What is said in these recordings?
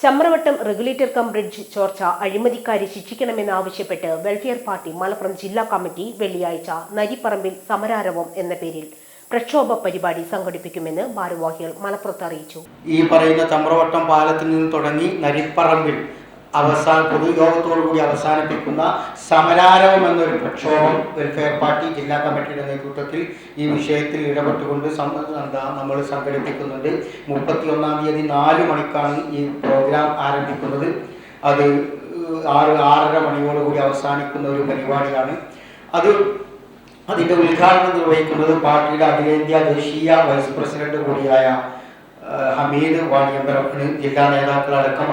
Chamravattam regulator cum bridge ചോർച്ച അഴിമതിക്കാരെ ശിക്ഷിക്കണമെന്നാവശ്യപ്പെട്ട് വെൽഫെയർ പാർട്ടി മലപ്പുറം ജില്ലാ കമ്മിറ്റി വെള്ളിയാഴ്ച നരിപ്പറമ്പിൽ സമരാരവം എന്ന പേരിൽ പ്രക്ഷോഭ പരിപാടി സംഘടിപ്പിക്കുമെന്ന് ഭാരവാഹികൾ മലപ്പുറത്ത് അറിയിച്ചു. ഈ പറയുന്ന ചമ്രവട്ടം പാലത്തിൽ നിന്ന് തുടങ്ങി നരിപ്പറമ്പിൽ അവസാന പൊതുയോഗത്തോടുകൂടി അവസാനിപ്പിക്കുന്ന സമരാരവം എന്നൊരു പ്രക്ഷോഭം വെൽഫെയർ പാർട്ടി ജില്ലാ കമ്മിറ്റിയുടെ നേതൃത്വത്തിൽ ഈ വിഷയത്തിൽ ഇടപെട്ടുകൊണ്ട് നമ്മൾ സംഘടിപ്പിക്കുന്നുണ്ട്. മുപ്പത്തി ഒന്നാം തീയതി നാല് മണിക്കാണ് ഈ പ്രോഗ്രാം ആരംഭിക്കുന്നത്. അത് ആറ് ആറര മണിയോടുകൂടി അവസാനിക്കുന്ന ഒരു പരിപാടിയാണ്. അത് അതിന്റെ ഉദ്ഘാടനം നിർവഹിക്കുന്നത് പാർട്ടിയുടെ അഖിലേന്ത്യാ ദേശീയ വൈസ് പ്രസിഡന്റ് കൂടിയായ ഹമീദ് ജില്ലാ നേതാക്കളടക്കം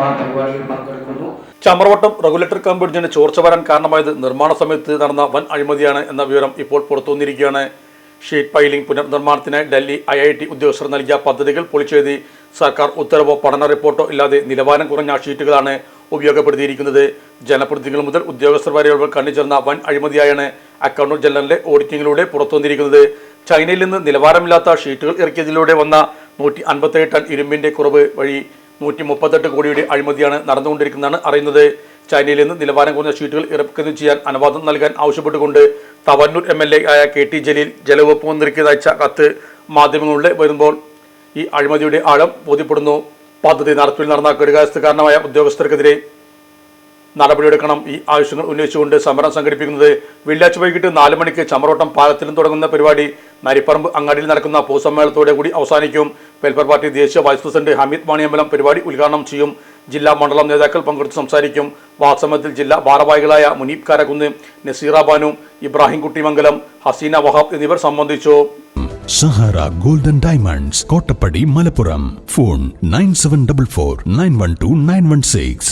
പങ്കെടുക്കുന്നു. ചമ്രവട്ടം റെഗുലേറ്റർ കം ബ്രിഡ്ജിന് ചോർച്ച വരാൻ കാരണമായത് നിർമ്മാണ സമയത്ത് നടന്ന വൻ അഴിമതിയാണ് എന്ന വിവരം ഇപ്പോൾ പുറത്തുവന്നിരിക്കുകയാണ് ഷീറ്റ് പൈലിംഗ് പുനർനിർമ്മാണത്തിന് ഡൽഹി ഐ ഐ ടി ഉദ്യോഗസ്ഥർ നൽകിയ പദ്ധതികൾ പൊളിച്ചെഴുതി സർക്കാർ ഉത്തരവോ പഠന റിപ്പോർട്ടോ ഇല്ലാതെ നിലവാരം കുറഞ്ഞ ഷീറ്റുകളാണ് ഉപയോഗപ്പെടുത്തിയിരിക്കുന്നത്. ജനപ്രതിനിധികൾ മുതൽ ഉദ്യോഗസ്ഥർ വരെയുള്ളവർ കണ്ണിച്ചേർന്ന വൻ അഴിമതിയായാണ് അക്കൗണ്ടന്റ് ജനറലിന്റെ ഓഡിറ്റിംഗിലൂടെ പുറത്തുവന്നിരിക്കുന്നത് ചൈനയിൽ നിന്ന് നിലവാരമില്ലാത്ത ഷീറ്റുകൾ ഇറക്കിയതിലൂടെ വന്ന നൂറ്റി അൻപത്തേഴ് ടൺ ഇരുമ്പിന്റെ കുറവ് വഴി നൂറ്റി മുപ്പത്തെട്ട് കോടിയുടെ അഴിമതിയാണ് നടന്നുകൊണ്ടിരിക്കുന്നതാണ് അറിയുന്നത്. ചൈനയിൽ നിന്ന് നിലവാരം കുറഞ്ഞ ഷീറ്റുകൾ ഇറക്കുമതി ചെയ്യാൻ അനുവാദം നൽകാൻ ആവശ്യപ്പെട്ടുകൊണ്ട് തവന്നൂർ എം എൽ എ ആയ കെ ടി ജലീൽ ജലവകുപ്പ് മന്ത്രിക്ക് അയച്ച കത്ത് മാധ്യമങ്ങളിലൂടെ വരുമ്പോൾ ഈ അഴിമതിയുടെ ആഴം ബോധ്യപ്പെടുന്നു. പദ്ധതി നടപ്പിൽ നടന്ന കെടുകാര്യസ്ഥ കാരണമായ ഉദ്യോഗസ്ഥർക്കെതിരെ നടപടിയെടുക്കണം. ഈ ആവശ്യങ്ങൾ ഉന്നയിച്ചുകൊണ്ട് സമരം സംഘടിപ്പിക്കുന്നത് വെള്ളിയാഴ്ച വൈകിട്ട് നാല് മണിക്ക് ചമറോട്ടം പാലത്തിലും തുടങ്ങുന്ന പരിപാടി നരിപ്പറമ്പ് അങ്ങാടിയിൽ നടക്കുന്ന പൊതുസമ്മേളനത്തോടെ കൂടി അവസാനിക്കും. വെൽഫെയർ പാർട്ടി ദേശീയ വൈസ് പ്രസിഡന്റ് ഹമീദ് മാണിയമ്പലം പരിപാടി ഉദ്ഘാടനം ചെയ്യും. ജില്ലാ മണ്ഡലം നേതാക്കൾ പങ്കെടുത്ത് സംസാരിക്കും. വാസമത്തിൽ ജില്ലാ ഭാരവാഹികളായ മുനീബ് കാരക്കുന്ന് നസീറ ബാനു ഇബ്രാഹിം കുട്ടിമംഗലം ഹസീന വഹാബ് എന്നിവർ സംബന്ധിച്ചു. Sahara golden diamonds Kottappadi Malappuram. Phone nine seven double four nine one two nine one six.